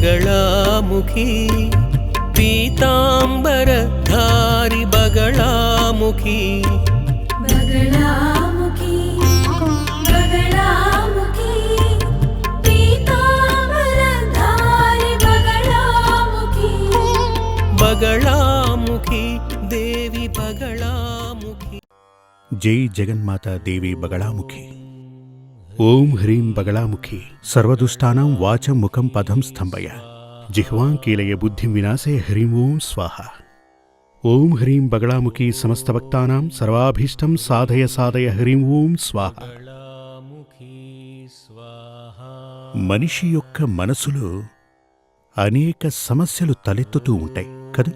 ಬಗಳಾಮುಖಿ ಪೀತಾಂಬರ ಧಾರಿ ಬಗಳಾಮುಖಿ ಬಗಳಾಮುಖಿ ಬಗಳಾಮುಖಿ ಪೀತಾಂಬರ ಧಾರಿ ಬಗಳಾಮುಖಿ ಬಗಳಾಮುಖಿ ದೇವಿ ಬಗಳಾಮುಖಿ ಜೈ ಜಗನ್ಮಾತಾ ದೇವಿ ಬಗಳಾಮುಖಿ ఓం హ్రీం బగళాముఖి సర్వదుష్టానం వాచం ముఖం పదం స్తంభయ. జిహ్వాం కీలయ బుద్ధిం వినాశే హ్రీం ఓం స్వాహ. ఓం హ్రీం బగళాముఖి సమస్తభక్తానాం సర్వాభీష్టం సాధయ సాధయ హ్రీం ఓం స్వాహ. మనిషి యొక్క మనసులో అనేక సమస్యలు తలెత్తుతూ ఉంటాయి కదా?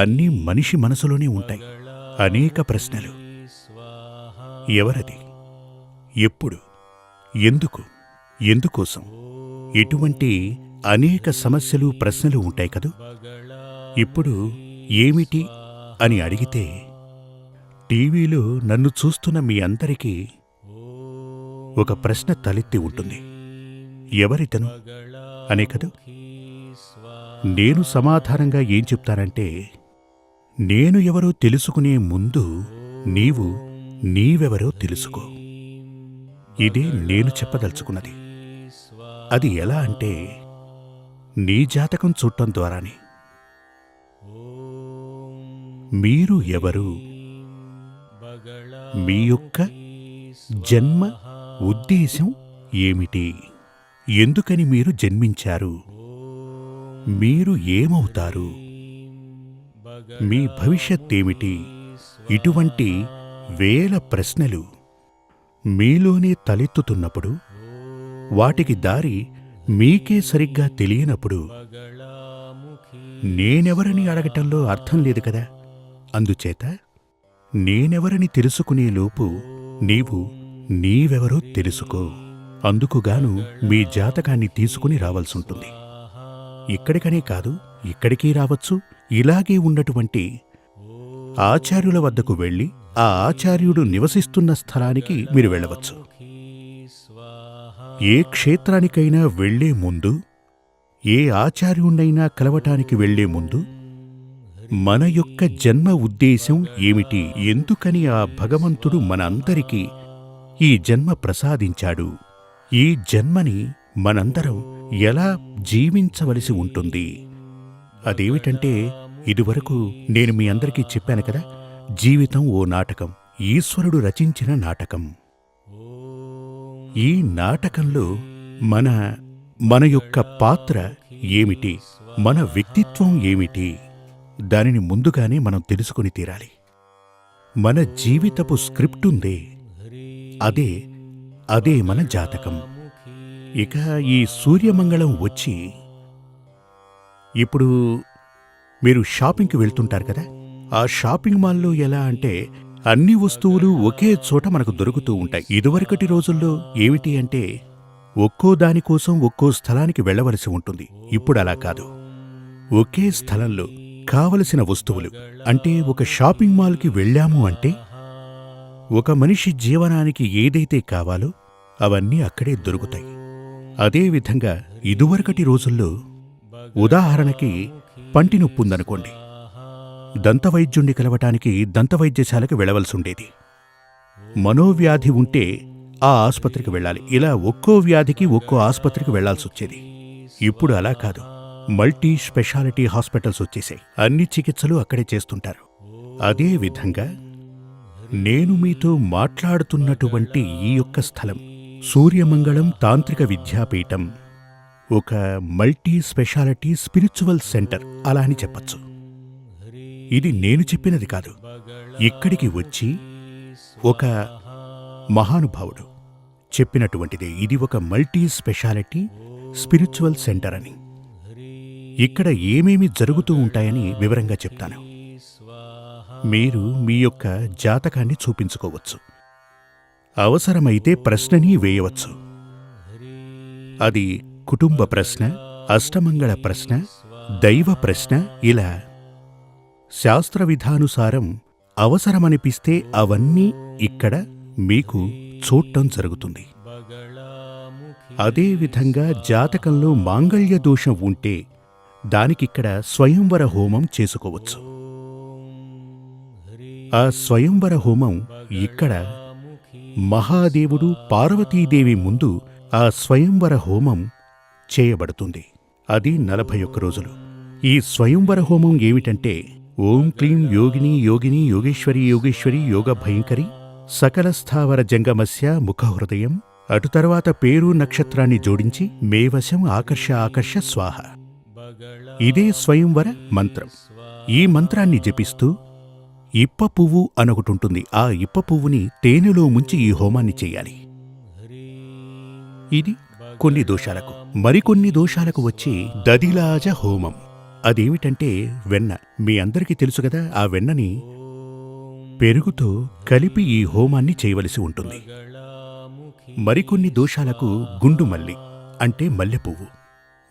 అన్నీ మనిషి మనసులోనే ఉంటాయి అనేక ప్రశ్నలు. ఎవరది? ఎప్పుడు ఎందుకు ఎందుకోసం? ఇటువంటి అనేక సమస్యలు ప్రశ్నలు ఉంటాయి కదూ? ఇప్పుడు ఏమిటి అని అడిగితే టీవీలో నన్ను చూస్తున్న మీ అందరికీ ఒక ప్రశ్న తలెత్తి ఉంటుంది. ఎవరితను? అనే కదూ? నేను సమాధానంగా ఏం చెప్తానంటే నేను ఎవరో తెలుసుకునే ముందు నీవు నీవెవరో తెలుసుకో. ఇదే నేను చెప్పదలుచుకున్నది. అది ఎలా అంటే నీ జాతకం చూడటం ద్వారానే. మీరు ఎవరు? మీ యొక్క జన్మ ఉద్దేశం ఏమిటి? ఎందుకని మీరు జన్మించారు? మీరు ఏమవుతారు? మీ భవిష్యత్ ఏమిటి ఇటువంటి వేల ప్రశ్నలు మీలోనే తలెత్తుతున్నప్పుడు వాటికి దారి మీకే సరిగ్గా తెలియనప్పుడు నేనెవరని అడగటంలో అర్థం లేదు కదా? అందుచేత నేనెవరని తెలుసుకునేలోపు నీవు నీవెవరో తెలుసుకో. అందుకుగాను మీ జాతకాన్ని తీసుకుని రావాల్సుంటుంది ఇక్కడికనే కాదు ఇక్కడికి రావచ్చు. ఇలాగే ఉన్నటువంటి ఆచార్యుల వద్దకు వెళ్ళి ఆ ఆచార్యుడు నివసిస్తున్న స్థలానికి మీరు వెళ్ళవచ్చు. ఏ క్షేత్రానికైనా వెళ్ళే ముందు ఏ ఆచార్యుణ్ణైనా కలవటానికి వెళ్ళే ముందు మన యొక్క జన్మ ఉద్దేశం ఏమిటి? ఎందుకని ఆ భగవంతుడు మనందరికీ ఈ జన్మ ప్రసాదించాడు? ఈ జన్మని మనందరం ఎలా జీవించవలసి ఉంటుంది? అదేమిటంటే ఇదివరకు నేను మీ అందరికీ చెప్పాను కదా జీవితం ఓ నాటకం. ఈశ్వరుడు రచించిన నాటకం. ఈ నాటకంలో మన మన యొక్క పాత్ర ఏమిటి? మన వ్యక్తిత్వం ఏమిటి? దానిని ముందుగానే మనం తెలుసుకుని తీరాలి. మన జీవితపు స్క్రిప్ట్ ఉందే. అదే అదే మన జాతకం. ఇక ఈ సూర్యమంగళం వచ్చి ఇప్పుడు మీరు షాపింగ్కి వెళ్తుంటారు కదా? ఆ షాపింగ్ మాల్లో ఎలా అంటే అన్ని వస్తువులు ఒకే చోట మనకు దొరుకుతూ ఉంటాయి. ఇదివరకటి రోజుల్లో ఏమిటి అంటే ఒక్కో దానికోసం ఒక్కో స్థలానికి వెళ్ళవలసి ఉంటుంది. ఇప్పుడు అలా కాదు. ఒకే స్థలంలో కావలసిన వస్తువులు అంటే ఒక షాపింగ్ మాల్కి వెళ్ళాము అంటే ఒక మనిషి జీవనానికి ఏదైతే కావాలో అవన్నీ అక్కడే దొరుకుతాయి. అదేవిధంగా ఇదివరకటి రోజుల్లో ఉదాహరణకి పంటి నొప్పుందనుకోండి. దంతవైద్యుణ్ణి కలవటానికి దంతవైద్యశాలకు వెళ్ళవలసుండేది మనోవ్యాధి ఉంటే ఆ ఆసుపత్రికి వెళ్ళాలి. ఇలా ఒక్కో వ్యాధికి ఒక్కో ఆసుపత్రికి వెళ్ళాల్సి వచ్చేది ఇప్పుడు అలా కాదు. మల్టీ స్పెషాలిటీ హాస్పిటల్స్ వచ్చేసాయి అన్ని చికిత్సలు అక్కడే చేస్తుంటారు. అదే విధంగా నేను మీతో మాట్లాడుతున్నటువంటి ఈ యొక్క స్థలం సూర్యమంగళం తాంత్రిక విద్యాపీఠం ఒక మల్టీ స్పెషాలిటీ స్పిరిచువల్ సెంటర్ అలా అని చెప్పచ్చు. ఇది నేను చెప్పినది కాదు. ఇక్కడికి వచ్చి ఒక మహానుభావుడు చెప్పినటువంటిదే. ఇది ఒక మల్టీ స్పెషాలిటీ స్పిరిచువల్ సెంటర్ అని. ఇక్కడ ఏమేమి జరుగుతూ ఉంటాయని వివరంగా చెప్తాను. మీరు మీ యొక్క జాతకాన్ని చూపించుకోవచ్చు. అవసరమైతే ప్రశ్నని వేయవచ్చు. అది కుటుంబ ప్రశ్న అష్టమంగళ ప్రశ్న దైవ ప్రశ్న ఇలా శాస్త్ర విధానుసారం అవసరమనిపిస్తే అవన్నీ ఇక్కడ మీకు చూడటం జరుగుతుంది. అదేవిధంగా జాతకంలో మాంగళ్య దోషం ఉంటే దానికిక్కడ స్వయంవర హోమం చేసుకోవచ్చు. ఆ స్వయంవర హోమం ఇక్కడ మహాదేవుడు పార్వతీదేవి ముందు ఆ స్వయంవర హోమం చేయబడుతుంది. అది నలభై ఒక్క రోజులు. ఈ స్వయంవర హోమం ఏమిటంటే ఓం క్లీం యోగిని యోగిని యోగేశ్వరి యోగేశ్వరి యోగ భయంకరి సకల స్థావర జంగమస్య ముఖహృదయం. అటు తర్వాత పేరు నక్షత్రాన్ని జోడించి మేవశం ఆకర్ష ఆకర్ష స్వాహ. ఇదే స్వయంవర మంత్రం. ఈ మంత్రాన్ని జపిస్తూ ఇప్ప పువ్వు అనొకటుంటుంది. ఆ ఇప్ప పువ్వుని తేనెలో ముంచి ఈ హోమాన్ని చేయాలి. ఇది కొన్ని దోషాలకు మరికొన్ని దోషాలకు వచ్చి దదిలాజ హోమం. అదేమిటంటే వెన్న. మీ అందరికీ తెలుసు కదా ఆ వెన్నని పెరుగుతో కలిపి ఈ హోమాన్ని చేయవలసి ఉంటుంది. మరికొన్ని దోషాలకు గుండు మల్లి అంటే మల్లెపువ్వు.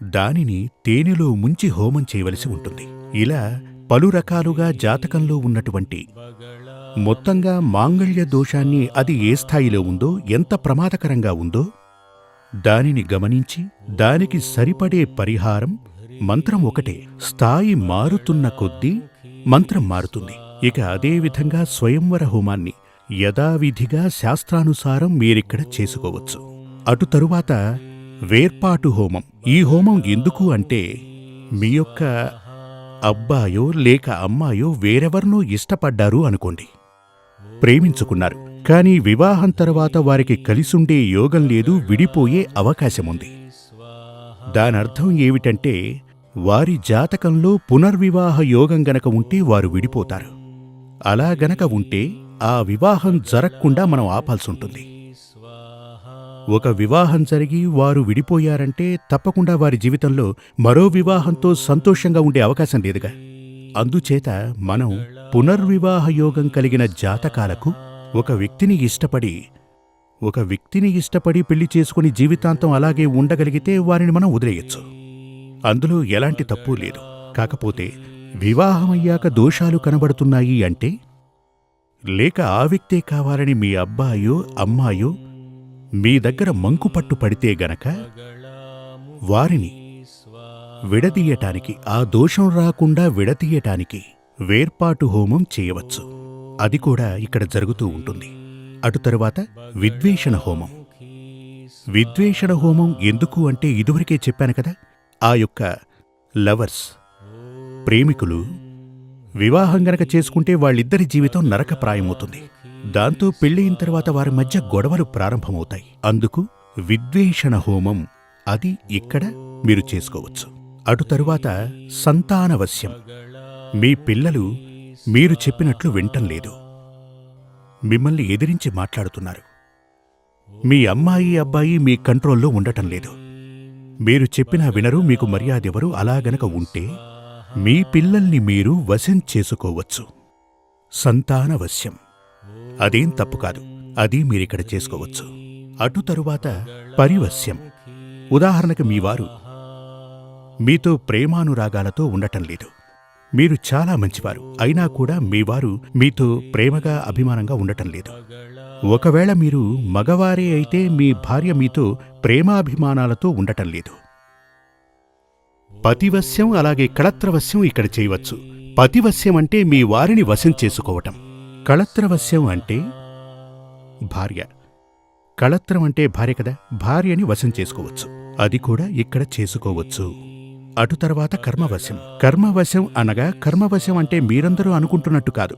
దానిని తేనెలో ముంచి హోమం చేయవలసి ఉంటుంది. ఇలా పలు రకాలుగా జాతకంలో ఉన్నటువంటి మొత్తంగా మాంగళ్య దోషాన్ని అది ఏ స్థాయిలో ఉందో ఎంత ప్రమాదకరంగా ఉందో దానిని గమనించి దానికి సరిపడే పరిహారం మంత్రం ఒకటే. స్థాయి మారుతున్న కొద్దీ మంత్రం మారుతుంది. ఇక అదేవిధంగా స్వయంవర హోమాన్ని యథావిధిగా శాస్త్రానుసారం మీరిక్కడ చేసుకోవచ్చు. అటు తరువాత వేర్పాటు హోమం. ఈ హోమం ఎందుకు అంటే మీ యొక్క అబ్బాయో లేక అమ్మాయో వేరెవర్నో ఇష్టపడ్డారు అనుకోండి. ప్రేమించుకున్నారు. కానీ వివాహం తర్వాత వారికి కలిసుండే యోగం లేదు విడిపోయే అవకాశముంది. దానర్థం ఏమిటంటే వారి జాతకంలో పునర్వివాహ యోగం గనక ఉంటే వారు విడిపోతారు. అలా గనక ఉంటే ఆ వివాహం జరగకుండా మనం ఆపాల్సుంటుంది. ఒక వివాహం జరిగి వారు విడిపోయారంటే తప్పకుండా వారి జీవితంలో మరో వివాహంతో సంతోషంగా ఉండే అవకాశం లేదుగా. అందుచేత మనం పునర్వివాహ యోగం కలిగిన జాతకాలకు ఒక వ్యక్తిని ఇష్టపడి ఒక వ్యక్తిని ఇష్టపడి పెళ్ళి చేసుకుని జీవితాంతం అలాగే ఉండగలిగితే వారిని మనం వదిలేయచ్చు. అందులో ఎలాంటి తప్పు లేదు. కాకపోతే వివాహమయ్యాక దోషాలు కనబడుతున్నాయి అంటే లేక ఆ వ్యక్తే కావాలని మీ అబ్బాయో అమ్మాయో మీ దగ్గర మంకుపట్టు పడితే గనక వారిని విడదీయటానికి ఆ దోషం రాకుండా విడదీయటానికి వేర్పాటు హోమం చేయవచ్చు. అది కూడా ఇక్కడ జరుగుతూ ఉంటుంది. అటు తరువాత విద్వేషణ హోమం. విద్వేషణ హోమం ఎందుకు అంటే ఇదివరకే చెప్పాను కదా ఆ యొక్క లవర్స్ ప్రేమికులు వివాహం గనక చేసుకుంటే వాళ్ళిద్దరి జీవితం నరకప్రాయమవుతుంది. దాంతో పెళ్ళయిన తర్వాత వారి మధ్య గొడవలు ప్రారంభమవుతాయి. అందుకు విద్వేషణ హోమం అది ఇక్కడ మీరు చేసుకోవచ్చు. అటు తరువాత సంతానవశ్యం. మీ పిల్లలు మీరు చెప్పినట్లు వింటం లేదు. మిమ్మల్ని ఎదిరించి మాట్లాడుతున్నారు. మీ అమ్మాయి అబ్బాయి మీ కంట్రోల్లో ఉండటం లేదు. మీరు చెప్పినా వినరు మీకు మర్యాదెవరు అలా గనక ఉంటే మీ పిల్లల్ని మీరు వశం చేసుకోవచ్చు. సంతానవశ్యం అదేం తప్పు కాదు. అది మీరిక్కడ చేసుకోవచ్చు. అటు తరువాత పరివశ్యం. ఉదాహరణకు మీ వారు మీతో ప్రేమానురాగాలతో ఉండటం లేదు. మీరు చాలా మంచివారు. అయినా కూడా మీ వారు మీతో ప్రేమగా అభిమానంగా ఉండటం లేదు. ఒకవేళ మీరు మగవారే అయితే మీ భార్య మీతో ప్రేమాభిమానాలతో ఉండటం లేదు. పతివశ్యం అలాగే కళత్రవశ్యం ఇక్కడ చేయవచ్చు. పతివశ్యం అంటే మీ వారిని వశం చేసుకోవటం. కళత్రవశ్యం అంటే భార్య. కళత్రం అంటే భార్య కదా? భార్యని వశం చేసుకోవచ్చు. అది కూడా ఇక్కడ చేసుకోవచ్చు. అటు తర్వాత కర్మవశం. కర్మవశం అనగా కర్మవశం అంటే మీరందరూ అనుకుంటున్నట్టు కాదు.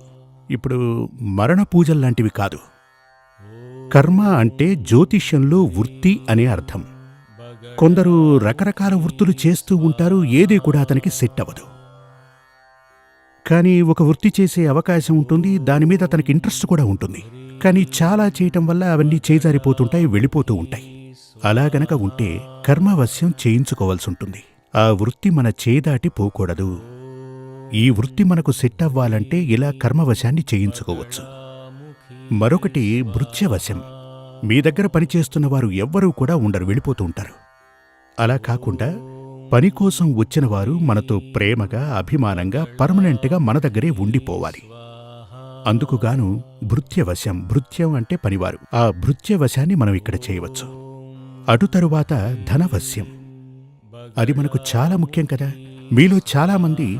ఇప్పుడు మరణ పూజల్లాంటివి కాదు. కర్మ అంటే జ్యోతిష్యంలో వృత్తి అనే అర్థం. కొందరు రకరకాల వృత్తులు చేస్తూ ఉంటారు ఏది కూడా అతనికి సెట్ అవ్వదు. కానీ ఒక వృత్తి చేసే అవకాశం ఉంటుంది దాని మీద అతనికి ఇంట్రెస్ట్ కూడా ఉంటుంది. కానీ చాలా చేయటం వల్ల అవన్నీ చేజారిపోతుంటాయి వెళ్ళిపోతూ ఉంటాయి. అలా గనక ఉంటే కర్మవశ్యం చేయించుకోవాల్సి ఉంటుంది. ఆ వృత్తి మన చేదాటి పోకూడదు. ఈ వృత్తి మనకు సెట్ అవ్వాలంటే ఇలా కర్మవశాన్ని చేయించుకోవచ్చు. మరొకటి భృత్యవశం. మీ దగ్గర పనిచేస్తున్న వారు ఎవ్వరూ కూడా ఉండరు వెళ్ళిపోతూ ఉంటారు. అలా కాకుండా పని కోసం వచ్చిన వారు మనతో ప్రేమగా అభిమానంగా పర్మనెంట్గా మన దగ్గరే ఉండిపోవాలి. అందుకుగాను భృత్యవశం భృత్యం అంటే పనివారు. ఆ భృత్యవశాన్ని మనం ఇక్కడ చేయవచ్చు. అటు తరువాత ధనవశ్యం. అది మనకు చాలా ముఖ్యం కదా. మీలో చాలామంది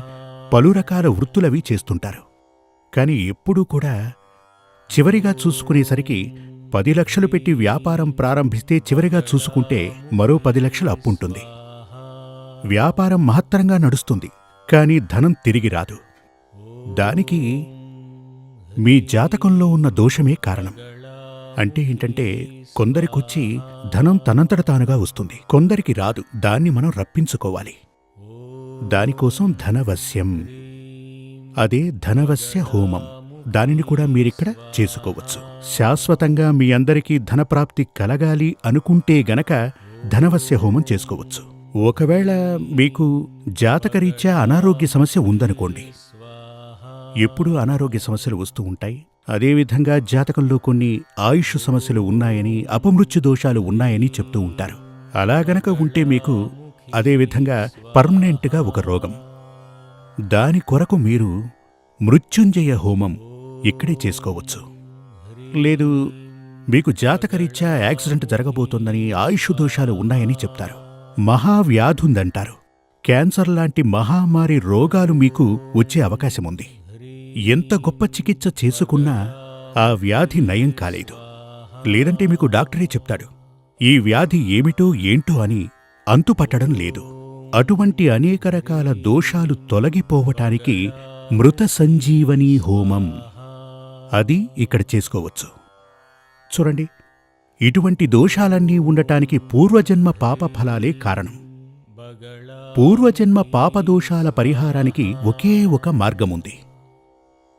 పలు రకాల వృత్తులవి చేస్తుంటారు. కానీ ఎప్పుడూ కూడా చివరిగా చూసుకునేసరికి పది లక్షలు పెట్టి వ్యాపారం ప్రారంభిస్తే చివరిగా చూసుకుంటే మరో పది లక్షలు అప్పుంటుంది వ్యాపారం మహత్తరంగా నడుస్తుంది కానీ ధనం తిరిగి రాదు. దానికి మీ జాతకంలో ఉన్న దోషమే కారణం. అంటే ఏంటంటే కొందరికొచ్చి ధనం తనంతట తానుగా వస్తుంది. కొందరికి రాదు. దాన్ని మనం రప్పించుకోవాలి. దానికోసం ధనవశ్యం. అదే ధనవశ్య హోమం. దానిని కూడా మీరిక్కడ చేసుకోవచ్చు. శాశ్వతంగా మీ అందరికీ ధనప్రాప్తి కలగాలి అనుకుంటే గనక ధనవశ్య హోమం చేసుకోవచ్చు. ఒకవేళ మీకు జాతకరీత్యా అనారోగ్య సమస్య ఉందనుకోండి. ఎప్పుడూ అనారోగ్య సమస్యలు వస్తూ ఉంటాయి? అదేవిధంగా జాతకంలో కొన్ని ఆయుష్ సమస్యలు ఉన్నాయని అపమృత్యు దోషాలు ఉన్నాయని చెప్తూ ఉంటారు. అలా గనక ఉంటే మీకు అదేవిధంగా పర్మనెంట్గా ఒక రోగం. దాని కొరకు మీరు మృత్యుంజయ హోమం ఇక్కడే చేసుకోవచ్చు. లేదు మీకు జాతకరీత్యా యాక్సిడెంట్ జరగబోతోందని ఆయుష్ దోషాలు ఉన్నాయని చెప్తారు. మహావ్యాధుందంటారు. క్యాన్సర్ లాంటి మహామారి రోగాలు మీకు వచ్చే అవకాశముంది. ఎంత గొప్ప చికిత్స చేసుకున్నా ఆ వ్యాధి నయం కాలేదు. లేదంటే మీకు డాక్టరే చెప్తాడు. ఈ వ్యాధి ఏమిటో ఏంటో అని అంతుపట్టడం లేదు. అటువంటి అనేక రకాల దోషాలు తొలగిపోవటానికి మృత సంజీవని హోమం. అది ఇక్కడ చేసుకోవచ్చు. చూడండి. ఇటువంటి దోషాలన్నీ ఉండటానికి పూర్వజన్మ పాప ఫలాలే కారణం. పూర్వజన్మ పాపదోషాల పరిహారానికి ఒకే ఒక మార్గముంది.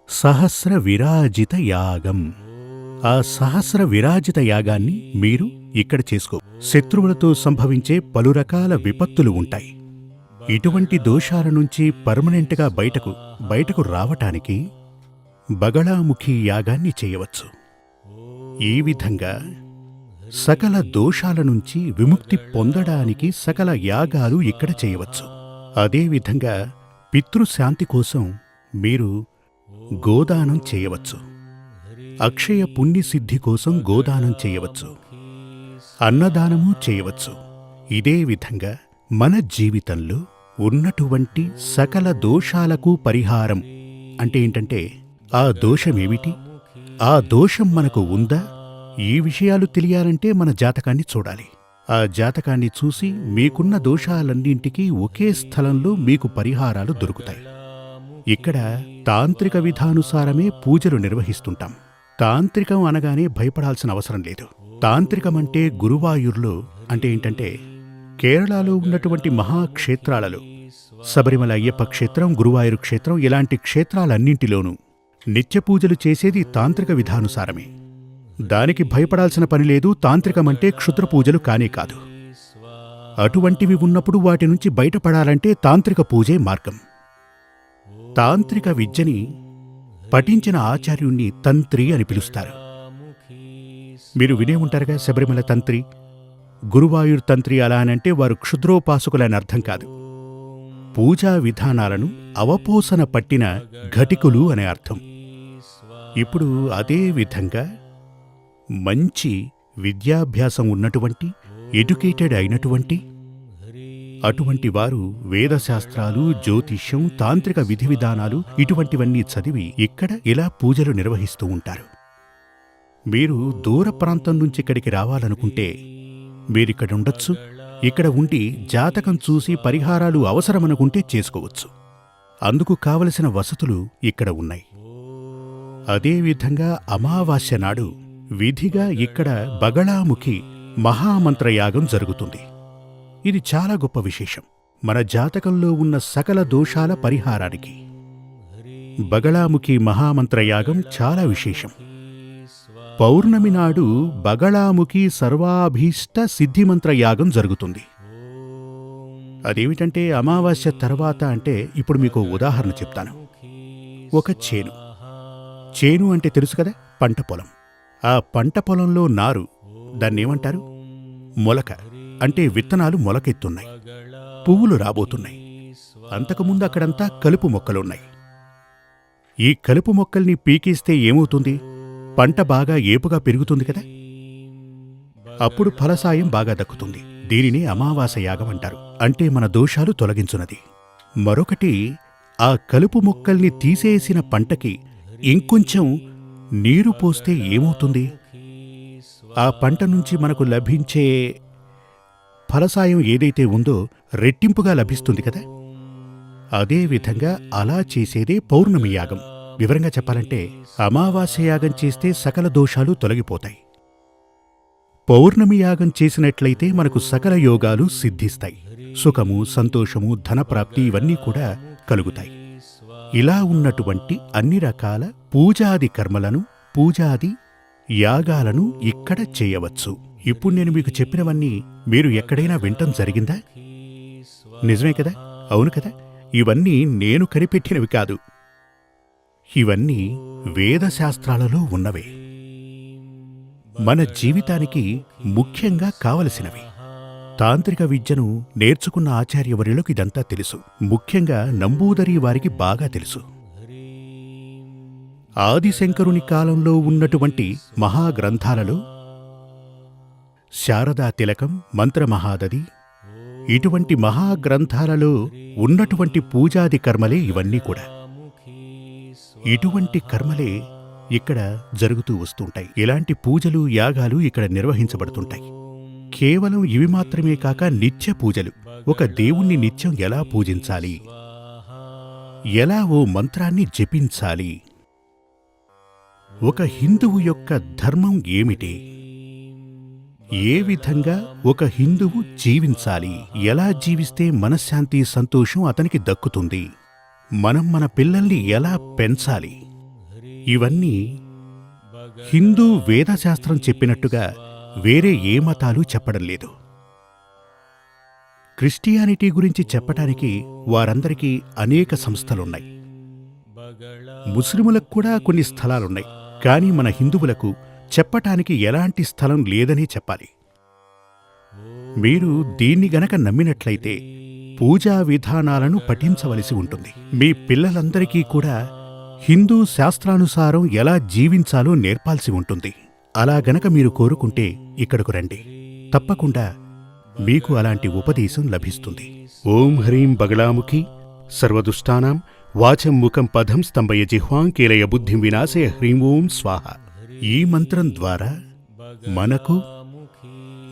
సహస్ర విరాజిత యాగం ఆ సహస్ర విరాజిత యాగాన్ని మీరు ఇక్కడ చేసుకో. శత్రువులతో సంభవించే పలు రకాల విపత్తులు ఉంటాయి. ఇటువంటి దోషాల నుంచి పర్మనెంట్గా బయటకు బయటకు రావటానికి బగళాముఖి యాగాన్ని చేయవచ్చు. ఈ విధంగా సకల దోషాల నుంచి విముక్తి పొందడానికి సకల యాగాలు ఇక్కడ చేయవచ్చు. అదేవిధంగా పితృశాంతి కోసం మీరు గోదానం చేయవచ్చు. అక్షయ పుణ్యసిద్ధి కోసం గోదానం చేయవచ్చు. అన్నదానము చేయవచ్చు. ఇదే విధంగా మన జీవితంలో ఉన్నటువంటి సకల దోషాలకు పరిహారం అంటే ఏంటంటే ఆ దోషమేమిటి? ఆ దోషం మనకు ఉందా? ఈ విషయాలు తెలియాలంటే మన జాతకాన్ని చూడాలి. ఆ జాతకాన్ని చూసి మీకున్న దోషాలన్నింటికీ ఒకే స్థలంలో మీకు పరిహారాలు దొరుకుతాయి. ఇక్కడ తాంత్రిక విధానుసారమే పూజలు నిర్వహిస్తుంటాం. తాంత్రికం అనగానే భయపడాల్సిన అవసరం లేదు. తాంత్రికమంటే గురువాయూర్లో అంటే ఏంటంటే కేరళలో ఉన్నటువంటి మహాక్షేత్రాలలో శబరిమల అయ్యప్ప క్షేత్రం గురువాయూరు క్షేత్రం ఇలాంటి క్షేత్రాలన్నింటిలోనూ నిత్య పూజలు చేసేది తాంత్రిక విధానుసారమే. దానికి భయపడాల్సిన పని లేదు తాంత్రికమంటే క్షుద్ర పూజలు కానే కాదు. అటువంటివి ఉన్నప్పుడు వాటి నుంచి బయటపడాలంటే తాంత్రిక పూజే మార్గం. తాంత్రిక విద్యని పఠించిన ఆచార్యుణ్ణి తంత్రి అని పిలుస్తారు. మీరు వినే ఉంటారుగా శబరిమల తంత్రి? గురువాయూర్ తంత్రి అలా అనంటే వారు క్షుద్రోపాసకులని అర్థం కాదు. పూజా విధానాలను అవపోసన పట్టిన ఘటికులు అనే అర్థం. ఇప్పుడు అదే విధంగా మంచి విద్యాభ్యాసం ఉన్నటువంటి ఎడ్యుకేటెడ్ అయినటువంటి అటువంటి వారు వేదశాస్త్రాలు జ్యోతిష్యం తాంత్రిక విధి విధానాలు ఇటువంటివన్నీ చదివి ఇక్కడ ఇలా పూజలు నిర్వహిస్తూ ఉంటారు. మీరు దూర ప్రాంతం నుంచి ఇక్కడికి రావాలనుకుంటే మీరిక్కడ ఉండొచ్చు. ఇక్కడ ఉండి జాతకం చూసి పరిహారాలు అవసరమనుకుంటే చేసుకోవచ్చు. అందుకు కావలసిన వసతులు ఇక్కడ ఉన్నాయి. అదేవిధంగా అమావాస్య నాడు విధిగా ఇక్కడ బగళాముఖి మహామంత్రయాగం జరుగుతుంది. ఇది చాలా గొప్ప విశేషం. మన జాతకంలో ఉన్న సకల దోషాల పరిహారానికి. బగళాముఖి మహామంత్రయాగం చాలా విశేషం. పౌర్ణమి నాడు బగళాముఖి సర్వాభీష్ట సిద్ధిమంత్రయాగం జరుగుతుంది. అదేమిటంటే అమావాస్య తర్వాత అంటే ఇప్పుడు మీకు ఉదాహరణ చెప్తాను. ఒక చేను. చేను అంటే తెలుసు కదా పంట పొలం. ఆ పంట పొలంలో నారు దాన్నేమంటారు? మొలక. అంటే విత్తనాలు మొలకెత్తున్నాయి. పువ్వులు రాబోతున్నాయి. అంతకుముందు అక్కడంతా కలుపు మొక్కలున్నాయి. ఈ కలుపు మొక్కల్ని పీకేస్తే ఏమవుతుంది? పంట బాగా ఏపుగా పెరుగుతుంది కదా? అప్పుడు ఫలసాయం బాగా దక్కుతుంది. దీనిని అమావాస యాగం అంటారు. అంటే మన దోషాలు తొలగించున్నది. మరొకటి ఆ కలుపు మొక్కల్ని తీసేసిన పంటకి ఇంకొంచెం నీరు పోస్తే ఏమవుతుంది? ఆ పంట నుంచి మనకు లభించే ఫలసాయం ఏదైతే ఉందో రెట్టింపుగా లభిస్తుంది కదా? అదేవిధంగా అలా చేసేదే పౌర్ణమి యాగం. వివరంగా చెప్పాలంటే అమావాస్య యాగం చేస్తే సకల దోషాలు తొలగిపోతాయి. పౌర్ణమి యాగం చేసినట్లయితే మనకు సకల యోగాలు సిద్ధిస్తాయి. సుఖము సంతోషము ధనప్రాప్తి ఇవన్నీ కూడా కలుగుతాయి. ఇలా ఉన్నటువంటి అన్ని రకాల పూజాది కర్మలను పూజాది యాగాలను ఇక్కడ చేయవచ్చు. ఇప్పుడు నేను మీకు చెప్పినవన్నీ మీరు ఎక్కడైనా వింటం జరిగిందా? నిజమే కదా? అవును కదా? ఇవన్నీ నేను కనిపెట్టినవి కాదు. ఇవన్నీ వేదశాస్త్రాలలో ఉన్నవే. మన జీవితానికి ముఖ్యంగా కావలసినవి. తాంత్రిక విద్యను నేర్చుకున్న ఆచార్యవర్యులకు ఇదంతా తెలుసు. ముఖ్యంగా నంబూదరి వారికి బాగా తెలుసు. ఆదిశంకరుని కాలంలో ఉన్నటువంటి మహాగ్రంథాలలో శారదా తిలకం మంత్రమహాదది. ఇటువంటి మహాగ్రంథాలలో ఉన్నటువంటి పూజాది కర్మలే ఇవన్నీ కూడా. ఇటువంటి కర్మలే ఇక్కడ జరుగుతూ వస్తుంటాయి. ఇలాంటి పూజలు యాగాలు ఇక్కడ నిర్వహించబడుతుంటాయి. కేవలం ఇవి మాత్రమే కాక నిత్య పూజలు. ఒక దేవుణ్ణి నిత్యం ఎలా పూజించాలి? ఎలా ఓ మంత్రాన్ని జపించాలి? ఒక హిందువు యొక్క ధర్మం ఏమిటి? ఏ విధంగా ఒక హిందువు జీవించాలి? ఎలా జీవిస్తే మనశ్శాంతి సంతోషం అతనికి దక్కుతుంది? మనం మన పిల్లల్ని ఎలా పెంచాలి? ఇవన్నీ హిందూ వేదశాస్త్రం చెప్పినట్టుగా వేరే ఏ మతాలు చెప్పడం లేదు. క్రిస్టియానిటీ గురించి చెప్పటానికి వారందరికీ అనేక సంస్థలున్నాయి. ముస్లిములకు కూడా కొన్ని స్థలాలున్నాయి. కానీ మన హిందువులకు చెప్పటానికి ఎలాంటి స్థలం లేదనే చెప్పాలి. మీరు దీన్ని గనక నమ్మినట్లయితే పూజా విధానాలను పఠించవలసి ఉంటుంది. మీ పిల్లలందరికీ కూడా హిందూ శాస్త్రానుసారం ఎలా జీవించాలో నేర్పాల్సి ఉంటుంది. అలా గనక మీరు కోరుకుంటే ఇక్కడకు రండి. తప్పకుండా మీకు అలాంటి ఉపదేశం లభిస్తుంది. ఓం హ్రీం బగళాముఖి సర్వదుష్టానాం వాచం ముఖం పదం స్తంభయ జిహ్వాం కీలయ బుద్ధిం వినాశయ హ్రీం ఓం స్వాహ. ఈ మంత్రం ద్వారా మనకు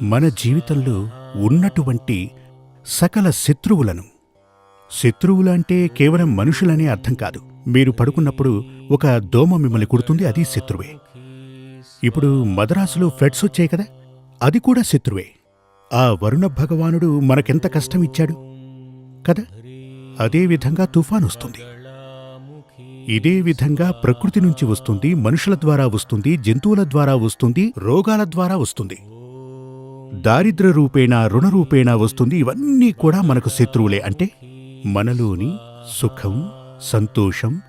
మన జీవితంలో ఉన్నటువంటి సకల శత్రువులను శత్రువులంటే కేవలం మనుషులనే అర్థం కాదు. మీరు పడుకున్నప్పుడు ఒక దోమ మిమ్మల్ని కుడుతుంది అది శత్రువే. ఇప్పుడు మద్రాసులో ఫ్లడ్స్ వచ్చాయి కదా అది కూడా శత్రువే. ఆ వరుణ భగవానుడు మనకెంత కష్టం ఇచ్చాడు కదా? అదేవిధంగా తుఫాన్ వస్తుంది. ఇదే విధంగా ప్రకృతి నుంచి వస్తుంది మనుషుల ద్వారా వస్తుంది జంతువుల ద్వారా వస్తుంది రోగాల ద్వారా వస్తుంది. దారిద్ర రూపేణా రుణ రూపేణా వస్తుంది. ఇవన్నీ కూడా మనకు శత్రువులే. అంటే మనలోని సుఖం సంతోషం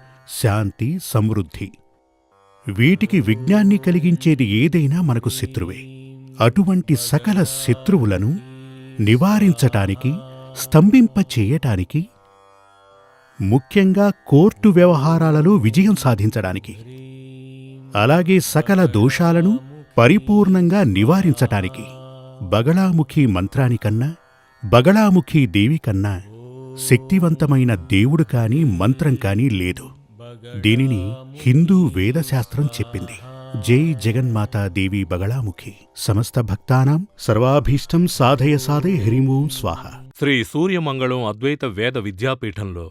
శాంతి సమృద్ధి. వీటికి విజ్ఞాన్ని కలిగించేది ఏదైనా మనకు శత్రువే. అటువంటి సకల శత్రువులను నివారించటానికి స్తంభింపచేయటానికి ముఖ్యంగా కోర్టు వ్యవహారాలలో విజయం సాధించడానికి అలాగే సకల దోషాలను పరిపూర్ణంగా నివారించటానికి బగళాముఖి మంత్రానికన్నా బగళాముఖి దేవి కన్నా శక్తివంతమైన దేవుడు కాని మంత్రం కాని లేదు. దీనిని హిందూ వేదశాస్త్రం చెప్పింది. జై జగన్మాతా దేవి బగళాముఖి. సమస్త భక్తానాం సర్వాభీష్టం సాధయ సాధయ హ్రీం స్వాహ. శ్రీ సూర్యమంగళం అద్వైత వేద విద్యాపీఠంలో